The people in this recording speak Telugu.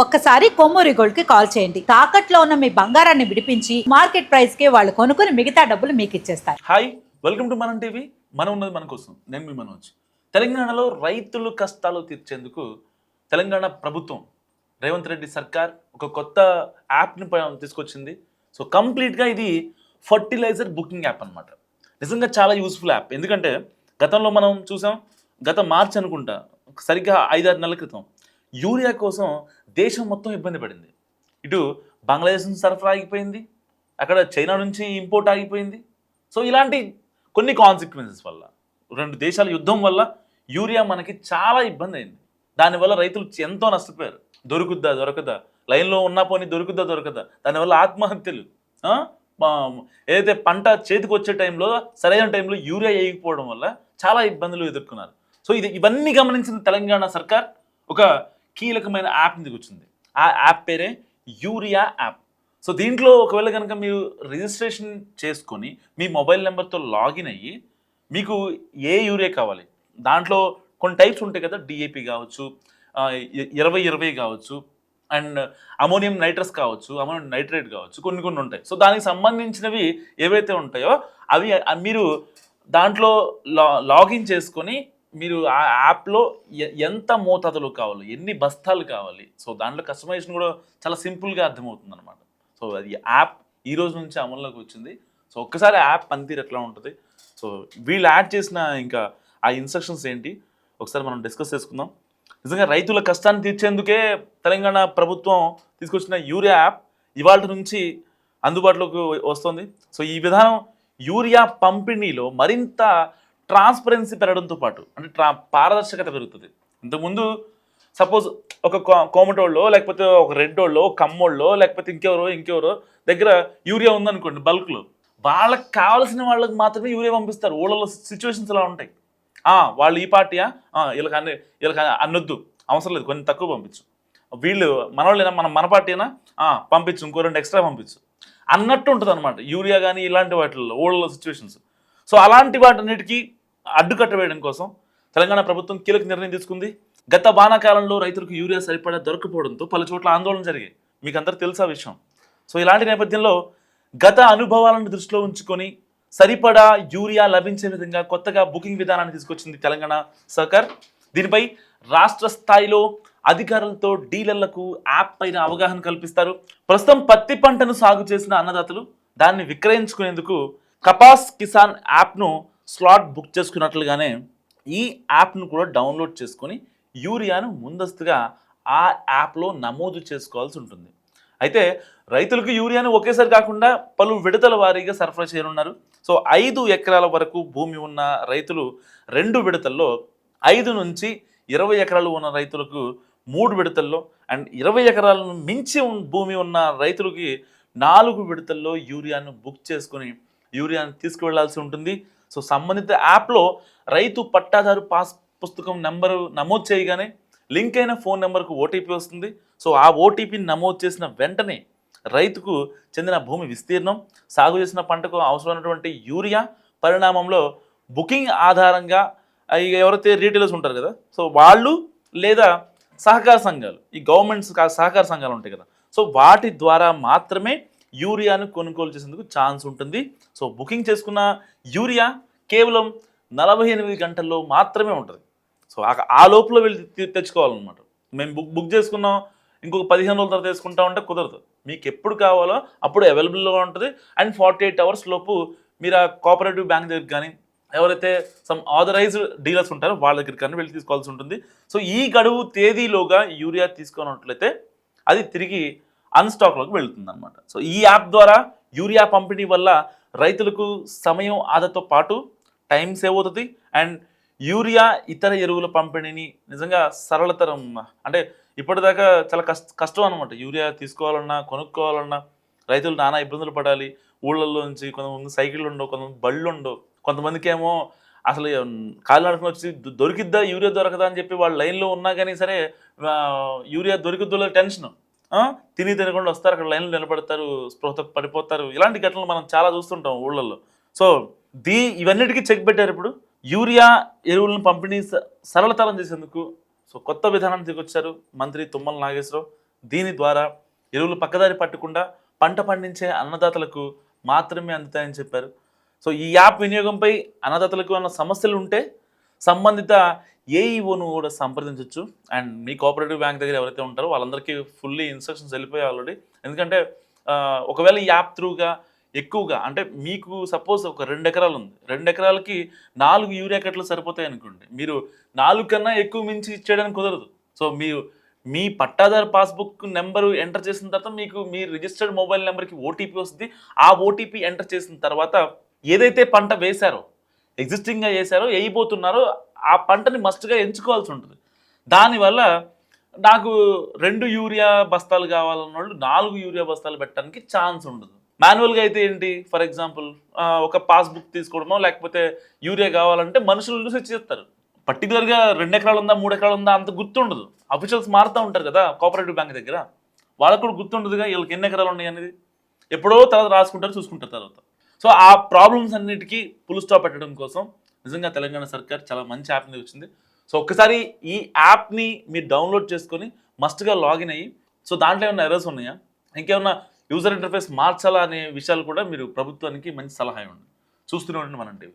ఒక్కసారి కొమ్మూరి గోల్డ్కి కాల్ చేయండి. తాకట్లో ఉన్న మీ బంగారాన్ని విడిపించి మార్కెట్ ప్రైస్కి వాళ్ళు కొనుక్కుని మిగతా డబ్బులు మీకు ఇచ్చేస్తారు. Hi welcome to Manam TV మనం ఉన్నది మన కోసం. నేను మీ మనోజ్. తెలంగాణలో రైతులు కష్టాలు తీర్చేందుకు తెలంగాణ ప్రభుత్వం రేవంత్ రెడ్డి సర్కార్ ఒక కొత్త యాప్ని తీసుకొచ్చింది. సో కంప్లీట్గా ఇది ఫర్టిలైజర్ బుకింగ్ యాప్ అన్నమాట. నిజంగా చాలా యూస్ఫుల్ యాప్. ఎందుకంటే గతంలో మనం చూసాం గత మార్చ్ అనుకుంటా సరిగ్గా ఐదారు నెలల క్రితం. యూరియా కోసం దేశం మొత్తం ఇబ్బంది పడింది. ఇటు బంగ్లాదేశ్ నుంచి సరఫరా ఆగిపోయింది. అక్కడ చైనా నుంచి ఇంపోర్ట్ ఆగిపోయింది. సో ఇలాంటి కొన్ని కాన్సిక్వెన్సెస్ వల్ల రెండు దేశాల యుద్ధం వల్ల యూరియా మనకి చాలా ఇబ్బంది అయింది. దానివల్ల రైతులు ఎంతో నష్టపోయారు. దొరుకుద్దా దొరకదా? లైన్లో ఉన్నా పోనీ దొరుకుద్దా దొరకదా? దానివల్ల ఆత్మహత్యలు ఏదైతే పంట చేతికి వచ్చే టైంలో సరైన టైంలో యూరియా వేయకపోవడం వల్ల చాలా ఇబ్బందులు ఎదుర్కొన్నారు. సో ఇది ఇవన్నీ గమనించిన తెలంగాణ సర్కార్. ఒక కీలకమైన యాప్ దిగొచ్చింది. ఆ యాప్ పేరే యూరియా యాప్. సో దీంట్లో ఒకవేళ కనుక మీరు రిజిస్ట్రేషన్ చేసుకొని మీ మొబైల్ నెంబర్తో లాగిన్ అయ్యి మీకు ఏ యూరియా కావాలి? దాంట్లో కొన్ని టైప్స్ ఉంటాయి కదా డిఏపి కావచ్చు ఇరవై ఇరవై కావచ్చు అండ్ అమోనియం నైట్రస్ కావచ్చు అమోనియం నైట్రేట్ కావచ్చు కొన్ని కొన్ని ఉంటాయి. సో దానికి సంబంధించినవి ఏవైతే ఉంటాయో అవి మీరు దాంట్లో లా లాగిన్ చేసుకొని మీరు ఆ యాప్లో ఎ- ఎంత మోతాదులో కావాలి ఎన్ని బస్తాలు కావాలి సో దాంట్లో కస్టమైజేషన్ కూడా చాలా సింపుల్గా అర్థమవుతుంది అనమాట సో అది యాప్ ఈ రోజు నుంచి అమల్లోకి వచ్చింది. సో ఒక్కసారి యాప్ పనితీరు ఎట్లా ఉంటుంది? సో వీళ్ళు యాడ్ చేసిన ఇంకా ఆ ఇన్స్ట్రక్షన్స్ ఏంటి? ఒకసారి మనం డిస్కస్ చేసుకుందాం. నిజంగా రైతుల కష్టాన్ని తీర్చేందుకే తెలంగాణ ప్రభుత్వం తీసుకొచ్చిన యూరియా యాప్ ఇవాళ నుంచి అందుబాటులోకి వస్తుంది. సో ఈ విధానం యూరియా పంపిణీలో మరింత ట్రాన్స్పరెన్సీ పెరగడంతో పాటు అంటే ట్రా పారదర్శకత పెరుగుతుంది. ఇంతకుముందు సపోజ్ ఒక కో- కోమటోళ్ళో లేకపోతే ఒక రెడ్డోళ్ళో కమ్మోళ్ళో లేకపోతే ఇంకెవరో ఇంకెవరో దగ్గర యూరియా ఉందనుకోండి బల్క్లో. వాళ్ళకి కావాల్సిన వాళ్ళకి మాత్రమే యూరియా పంపిస్తారు. ఊళ్ళలో సిచ్యువేషన్స్ ఎలా ఉంటాయి. వాళ్ళు ఈ పార్టీయా? వీళ్ళకి అన్ని వీళ్ళకి అన్నొద్దు అవసరం లేదు. కొన్ని తక్కువ పంపించు. వీళ్ళు మన మన మన పార్టీనా అయినా పంపించు. ఇంకో రెండు ఎక్స్ట్రా పంపించు. అన్నట్టు ఉంటుంది అనమాట యూరియా కానీ ఇలాంటి వాటిల్లో ఊళ్ళలో సిచ్యువేషన్స్ సో అలాంటి వాటన్నిటికీ అడ్డుకట్ట వేయడం కోసం తెలంగాణ ప్రభుత్వం కీలక నిర్ణయం తీసుకుంది. గత వానాకాలంలో రైతులకు యూరియా సరిపడా దొరకపోవడంతో పలు చోట్ల ఆందోళన జరిగాయి. మీకు అందరు తెలుసా విషయం? సో ఇలాంటి నేపథ్యంలో గత అనుభవాలను దృష్టిలో ఉంచుకొని సరిపడా యూరియా లభించే విధంగా కొత్తగా బుకింగ్ విధానాన్ని తీసుకొచ్చింది తెలంగాణ సర్కార్. దీనిపై రాష్ట్ర స్థాయిలో అధికారులతో డీలర్లకు యాప్ పైన అవగాహన కల్పిస్తారు. ప్రస్తుతం పత్తి పంటను సాగు చేసిన అన్నదాతలు దాన్ని విక్రయించుకునేందుకు కపాస్ కిసాన్ యాప్ను స్లాట్ బుక్ చేసుకున్నట్లుగానే ఈ యాప్ను కూడా డౌన్లోడ్ చేసుకొని యూరియాను ముందస్తుగా ఆ యాప్లో నమోదు చేసుకోవాల్సి ఉంటుంది. అయితే రైతులకు యూరియాను ఒకేసారి కాకుండా పలు విడతల వారీగా సరఫరా చేయనున్నారు. సో ఐదు ఎకరాల వరకు భూమి ఉన్న రైతులు రెండు విడతల్లో ఐదు నుంచి ఇరవై ఎకరాలు ఉన్న రైతులకు మూడు విడతల్లో అండ్ ఇరవై ఎకరాలను మించి భూమి ఉన్న రైతులకి నాలుగు విడతల్లో యూరియాను బుక్ చేసుకొని యూరియాను తీసుకువెళ్ళాల్సి ఉంటుంది. సో సంబంధిత యాప్లో రైతు పట్టాదారు పాస్ పుస్తకం నెంబరు నమోదు చేయగానే లింక్ అయిన ఫోన్ నెంబర్కు ఓటీపీ వస్తుంది. సో ఆ ఓటీపీని నమోదు చేసిన వెంటనే రైతుకు చెందిన భూమి విస్తీర్ణం సాగు చేసిన పంటకు అవసరమైనటువంటి యూరియా పరిణామంలో బుకింగ్ ఆధారంగా ఎవరైతే రీటైలర్స్ ఉంటారు కదా సో వాళ్ళు లేదా సహకార సంఘాలు ఈ గవర్నమెంట్స్ కా- సహకార సంఘాలు ఉంటాయి కదా సో వాటి ద్వారా మాత్రమే యూరియాను కొనుగోలు చేసేందుకు ఛాన్స్ ఉంటుంది. సో బుకింగ్ చేసుకున్న యూరియా కేవలం నలభై ఎనిమిది గంటల్లో మాత్రమే ఉంటుంది. సో ఆ- ఆ లోపల వెళ్ళి తెచ్చుకోవాలన్నమాట. మేము బుక్ బుక్ చేసుకున్నాం. ఇంకొక పదిహేను రోజుల తర్వాత తీసుకుంటా ఉంటే కుదరదు. మీకు ఎప్పుడు కావాలో అప్పుడు అవైలబుల్గా ఉంటుంది. అండ్ ఫార్టీ ఎయిట్ అవర్స్ లోపు మీరు ఆ కోఆపరేటివ్ బ్యాంక్ దగ్గర కానీ ఎవరైతే సమ్ ఆథరైజ్డ్ డీలర్స్ ఉంటారో వాళ్ళ దగ్గర కానీ వెళ్ళి తీసుకోవాల్సి ఉంటుంది. సో ఈ గడువు తేదీలోగా యూరియా తీసుకున్నట్లయితే అది తిరిగి అన్స్టాక్లోకి వెళుతుంది అనమాట సో ఈ యాప్ ద్వారా యూరియా పంపిణీ వల్ల రైతులకు సమయం ఆదాతో పాటు టైం సేవ్ అవుతుంది. అండ్ యూరియా ఇతర ఎరువుల పంపిణీని నిజంగా సరళతరం అంటే ఇప్పటిదాకా చాలా కష్ట కష్టం అనమాట యూరియా తీసుకోవాలన్నా కొనుక్కోవాలన్నా రైతులు నానా ఇబ్బందులు పడాలి. ఊళ్ళల్లో నుంచి కొంతమంది సైకిళ్ళు ఉండవు కొంతమంది బళ్ళు ఉండవు. కొంతమందికి ఏమో అసలు కాలినడకన వచ్చి దొరికిద్దా యూరియా దొరకదా అని చెప్పి వాళ్ళు లైన్లో ఉన్నా కానీ సరే యూరియా దొరికిద్దో టెన్షన్. తిని తినకుండా వస్తారు అక్కడ లైన్లో నిలబడతారు స్పృహత పడిపోతారు. ఇలాంటి ఘటనలు మనం చాలా చూస్తుంటాం ఊళ్ళల్లో. సో దీ ఇవన్నిటికీ చెక్ పెట్టారు ఇప్పుడు. యూరియా ఎరువులను పంపిణీ స- సరళతరం చేసేందుకు. సో కొత్త విధానాన్ని తీసుకొచ్చారు మంత్రి తుమ్మల నాగేశ్వరరావు. దీని ద్వారా ఎరువులు పక్కదారి పట్టకుండా పంట పండించే అన్నదాతలకు మాత్రమే అందుతాయని చెప్పారు. సో ఈ యాప్ వినియోగంపై అన్నదాతలకు ఏమైనా సమస్యలు ఉంటే సంబంధిత ఏఈఓను కూడా సంప్రదించవచ్చు అండ్ మీ కోఆపరేటివ్ బ్యాంక్ దగ్గర ఎవరైతే ఉంటారో వాళ్ళందరికీ ఫుల్లీ ఇన్స్ట్రక్షన్స్ వెళ్ళిపోయాయి ఆల్రెడీ ఎందుకంటే ఒకవేళ ఈ యాప్ త్రూగా ఎక్కువగా అంటే మీకు సపోజ్ ఒక రెండు ఎకరాలు ఉంది రెండు ఎకరాలకి నాలుగు యూరియా కట్టలు సరిపోతాయి అనుకోండి. మీరు నాలుగు కన్నా ఎక్కువ మించి ఇచ్చేయడానికి కుదరదు. సో మీరు మీ పట్టాదారు పాస్బుక్ నెంబరు ఎంటర్ చేసిన తర్వాత మీకు మీ రిజిస్టర్డ్ మొబైల్ నెంబర్కి ఓటీపీ వస్తుంది. ఆ ఓటీపీ ఎంటర్ చేసిన తర్వాత ఏదైతే పంట వేశారో ఎగ్జిస్టింగ్గా వేశారో వేయిపోతున్నారో ఆ పంటని మస్ట్గా ఎంచుకోవాల్సి ఉంటుంది. దానివల్ల నాకు రెండు యూరియా బస్తాలు కావాలన్న వాళ్ళు నాలుగు యూరియా బస్తాలు పెట్టడానికి ఛాన్స్ ఉండదు. మాన్యువల్గా అయితే ఏంటి? ఫర్ ఎగ్జాంపుల్ ఒక పాస్బుక్ తీసుకోవడమో లేకపోతే యూరియా కావాలంటే మనుషులు చూసి చేస్తారు. పర్టికులర్గా రెండు ఎకరాలు ఉందా మూడు ఎకరాలు ఉందా అంత గుర్తుండదు. అఫీషియల్స్ మారుతూ ఉంటారు కదా కోఆపరేటివ్ బ్యాంక్ దగ్గర. వాళ్ళకు కూడా గుర్తుండదుగా వీళ్ళకి ఎన్ని ఎకరాలు ఉన్నాయి అనేది. ఎప్పుడో తర్వాత రాసుకుంటారు చూసుకుంటారు తర్వాత. సో ఆ ప్రాబ్లమ్స్ అన్నిటికీ పుల్ స్టాప్ పెట్టడం కోసం నిజంగా తెలంగాణ సర్కార్ చాలా మంచి యాప్ని వచ్చింది సో ఒక్కసారి ఈ యాప్ని మీరు డౌన్లోడ్ చేసుకొని మస్ట్గా లాగిన్ అయ్యి సో దాంట్లో ఏమైనా ఎర్రర్స్ ఉన్నాయా? ఇంకేమన్నా యూజర్ ఇంటర్ఫేస్ మార్చాలా అనే విషయాలు కూడా మీరు ప్రభుత్వానికి మంచి సలహా ఇవ్వండి. చూస్తూనే ఉండండి మనం టీవీ.